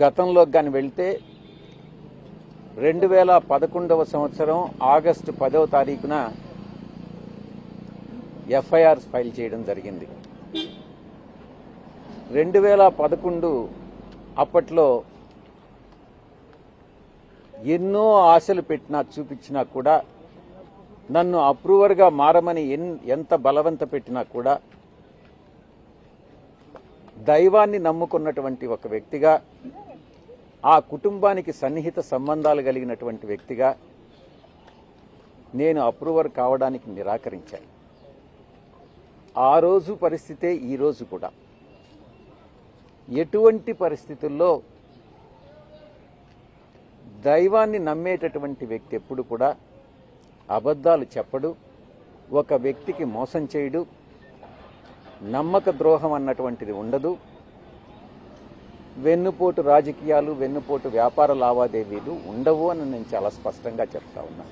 గతంలో కానీ వెళ్తే రెండు వేల పదకొండవ సంవత్సరం ఆగస్టు పదవ తారీఖున ఎఫ్ఐఆర్ ఫైల్ చేయడం జరిగింది. రెండు వేల పదకొండు అప్పట్లో ఎన్నో ఆశలు పెట్టినా చూపించినా కూడా నన్ను అప్రూవర్గా మారమని ఎన్- ఎంత బలవంత పెట్టినా కూడా దైవాన్ని నమ్ముకున్నటువంటి ఒక వ్యక్తిగా ఆ కుటుంబానికి సన్నిహిత సంబంధాలు కలిగినటువంటి వ్యక్తిగా నేను అప్రూవర్ కావడానికి నిరాకరించాను. ఆ రోజు పరిస్థితే ఈ రోజు కూడా. ఎటువంటి పరిస్థితుల్లో దైవాన్ని నమ్మేటటువంటి వ్యక్తి ఎప్పుడు కూడా అబద్ధాలు చెప్పడు ఒక వ్యక్తికి మోసం చేయడు నమ్మక ద్రోహం అన్నటువంటిది ఉండదు. వెన్నుపోటు రాజకీయాలు వెన్నుపోటు వ్యాపార లావాదేవీలు ఉండవు అని నేను చాలా స్పష్టంగా చెప్తా ఉన్నా.